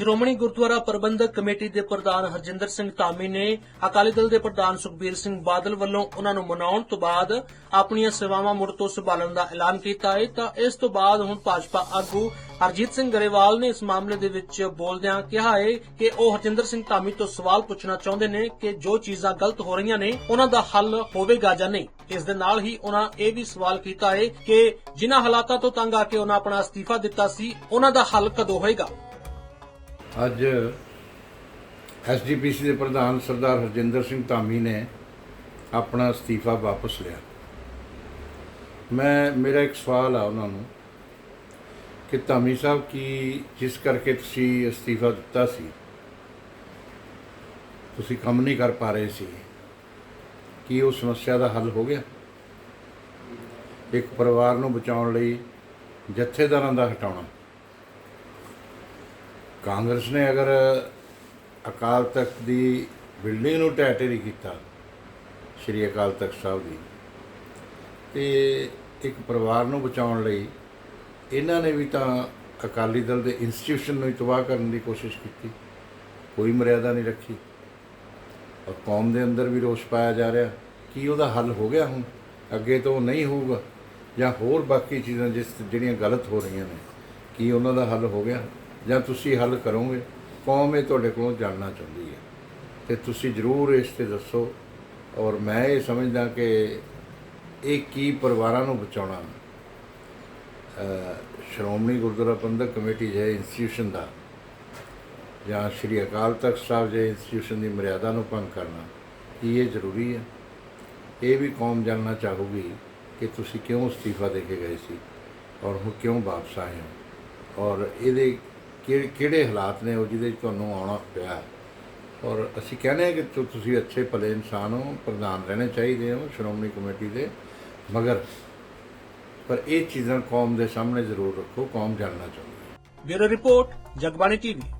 ਸ਼੍ਰੋਮਣੀ ਗੁਰਦੁਆਰਾ ਪ੍ਰਬੰਧਕ committee ਦੇ ਪ੍ਰਧਾਨ ਹਰਜਿੰਦਰ ਸਿੰਘ ਧਾਮੀ ਨੇ ਅਕਾਲੀ ਦਲ ਦੇ ਪ੍ਰਧਾਨ ਸੁਖਬੀਰ ਸਿੰਘ ਬਾਦਲ ਵੱਲੋਂ ਉਹਨਾਂ ਨੂੰ ਮਨਾਉਣ ਤੋਂ ਬਾਅਦ ਆਪਣੀਆਂ ਸੇਵਾਵਾਂ ਮੁੜ ਤੋਂ ਸੰਭਾਲਣ ਦਾ ਐਲਾਨ ਕੀਤਾ ਹੈ। ਤਾਂ ਇਸ ਤੋਂ ਬਾਅਦ ਹੁਣ ਭਾਜਪਾ ਆਗੂ ਹਰਜੀਤ ਸਿੰਘ ਗਰੇਵਾਲ ਨੇ ਇਸ ਮਾਮਲੇ ਦੇ ਵਿੱਚ ਬੋਲਦਿਆਂ ਕਿਹਾ ਹੈ ਕਿ ਉਹ ਹਰਜਿੰਦਰ ਸਿੰਘ ਧਾਮੀ ਤੋਂ ਸਵਾਲ ਪੁੱਛਣਾ ਚਾਹੁੰਦੇ ਨੇ ਕਿ ਜੋ ਚੀਜ਼ਾਂ ਗਲਤ ਹੋ ਰਹੀਆਂ ਨੇ, ਉਹਨਾਂ ਦਾ ਹੱਲ ਹੋਵੇਗਾ ਜਾਂ ਨਹੀਂ। ਇਸ ਦੇ ਨਾਲ ਹੀ ਉਹਨਾਂ ਇਹ ਵੀ ਸਵਾਲ ਕੀਤਾ ਹੈ ਕਿ ਜਿਨ੍ਹਾਂ ਹਾਲਾਤਾਂ ਤੋਂ ਤੰਗ ਆ ਕੇ ਉਹਨਾਂ ਆਪਣਾ ਅਸਤੀਫਾ ਦਿੱਤਾ ਸੀ, ਉਹਨਾਂ ਦਾ ਹੱਲ ਕਦੋਂ ਹੋਏਗਾ? ਅੱਜ ਐਸਜੀਪੀਸੀ ਦੇ ਪ੍ਰਧਾਨ ਸਰਦਾਰ ਹਰਜਿੰਦਰ ਸਿੰਘ ਧਾਮੀ ਨੇ ਆਪਣਾ ਅਸਤੀਫਾ ਵਾਪਸ ਲਿਆ। ਮੈਂ, ਮੇਰਾ ਇੱਕ ਸਵਾਲ ਆ ਉਹਨਾਂ ਨੂੰ ਕਿ ਧਾਮੀ ਸਾਹਿਬ ਕੀ ਜਿਸ ਕਰਕੇ ਤੁਸੀਂ ਅਸਤੀਫਾ ਦਿੱਤਾ ਸੀ, ਤੁਸੀਂ ਕੰਮ ਨਹੀਂ ਕਰ ਪਾ ਰਹੇ ਸੀ, ਕੀ ਉਹ ਸਮੱਸਿਆ ਦਾ ਹੱਲ ਹੋ ਗਿਆ? ਇੱਕ ਪਰਿਵਾਰ ਨੂੰ ਬਚਾਉਣ ਲਈ ਜਥੇਦਾਰਾਂ ਦਾ ਹਟਾਉਣਾ। ਕਾਂਗਰਸ ਨੇ ਅਗਰ ਅਕਾਲ ਤਖਤ ਦੀ ਬਿਲਡਿੰਗ ਨੂੰ ਟੈਟੇਰੀ ਕੀਤਾ, ਸ਼੍ਰੀ ਅਕਾਲ ਤਖਤ ਸਾਹਿਬ ਦੀ, ਤੇ ਇੱਕ ਪਰਿਵਾਰ ਨੂੰ ਬਚਾਉਣ ਲਈ ਇਹਨਾਂ ਨੇ ਵੀ ਤਾਂ ਅਕਾਲੀ ਦਲ ਦੇ ਇੰਸਟੀਟਿਊਸ਼ਨ ਨੂੰ ਹੀ ਤਬਾਹ ਕਰਨ ਦੀ ਕੋਸ਼ਿਸ਼ ਕੀਤੀ, ਕੋਈ ਮਰਿਆਦਾ ਨਹੀਂ ਰੱਖੀ, ਔਰ ਕੌਮ ਦੇ ਅੰਦਰ ਵੀ ਰੋਸ ਪਾਇਆ ਜਾ ਰਿਹਾ, ਕੀ ਉਹਦਾ ਹੱਲ ਹੋ ਗਿਆ ਹੁਣ? ਅੱਗੇ ਤੋਂ ਨਹੀਂ ਹੋਊਗਾ, ਜਾਂ ਹੋਰ ਬਾਕੀ ਚੀਜ਼ਾਂ ਜਿਸ ਜਿਹੜੀਆਂ ਗਲਤ ਹੋ ਰਹੀਆਂ ਨੇ, ਕੀ ਉਹਨਾਂ ਦਾ ਹੱਲ ਹੋ ਗਿਆ? ਜਾਂ ਤੁਸੀਂ ਹੱਲ ਕਰੋਗੇ, ਕੌਮ ਇਹ ਤੁਹਾਡੇ ਕੋਲੋਂ ਜਾਣਨਾ ਚਾਹੁੰਦੀ ਹੈ। ਤੇ ਤੁਸੀਂ ਜ਼ਰੂਰ ਇਸ ਤੇ ਦੱਸੋ ਔਰ ਮੈਂ ਇਹ ਸਮਝਦਾ ਕਿ ਇਹ ਕੀ ਪਰਿਵਾਰਾਂ ਨੂੰ ਬਚਾਉਣਾ। ਸ਼੍ਰੋਮਣੀ ਗੁਰਦੁਆਰਾ ਪ੍ਰਬੰਧਕ ਕਮੇਟੀ ਜੇ ਇੰਸਟੀਟਿਊਸ਼ਨ ਦਾ ਜਾਂ ਸ਼੍ਰੀ ਅਕਾਲ ਤਖਤ ਸਾਹਿਬ ਜੇ ਇੰਸਟੀਟਿਊਸ਼ਨ ਦੀ ਮਰਿਆਦਾ ਨੂੰ ਭੰਗ ਕਰਨਾ, ਕੀ ਇਹ ਜ਼ਰੂਰੀ ਹੈ? ਇਹ ਵੀ ਕੌਮ ਜਾਣਨਾ ਚਾਹੂਗੀ ਕਿ ਤੁਸੀਂ ਕਿਉਂ ਅਸਤੀਫਾ ਦੇ ਕੇ ਗਏ ਸੀ ਔਰ ਹੁਣ ਕਿਉਂ ਵਾਪਸ ਆਏ ਹੋ? ਔਰ ਇਹਦੇ ਕਿ- ਕਿਹੜੇ ਹਾਲਾਤ ਨੇ ਉਹ ਜਿਹਦੇ 'ਚ ਤੁਹਾਨੂੰ ਆਉਣਾ ਪਿਆ। ਔਰ ਅਸੀਂ ਕਹਿੰਦੇ ਹਾਂ ਕਿ ਤੁਸੀਂ ਅੱਛੇ ਭਲੇ ਇਨਸਾਨ ਹੋ, ਪ੍ਰਧਾਨ ਰਹਿਣੇ ਚਾਹੀਦੇ ਹੋ, ਸ਼੍ਰੋਮਣੀ ਕਮੇਟੀ ਦੇ ਮਗਰ। ਪਰ ਇਹ ਚੀਜ਼ਾਂ ਕੌਮ ਦੇ ਸਾਹਮਣੇ ਜ਼ਰੂਰ ਰੱਖੋ, ਕੌਮ ਜਾਣਨਾ ਚਾਹੁੰਦੀ ਹੈ। Bureau report, Jagbani TV.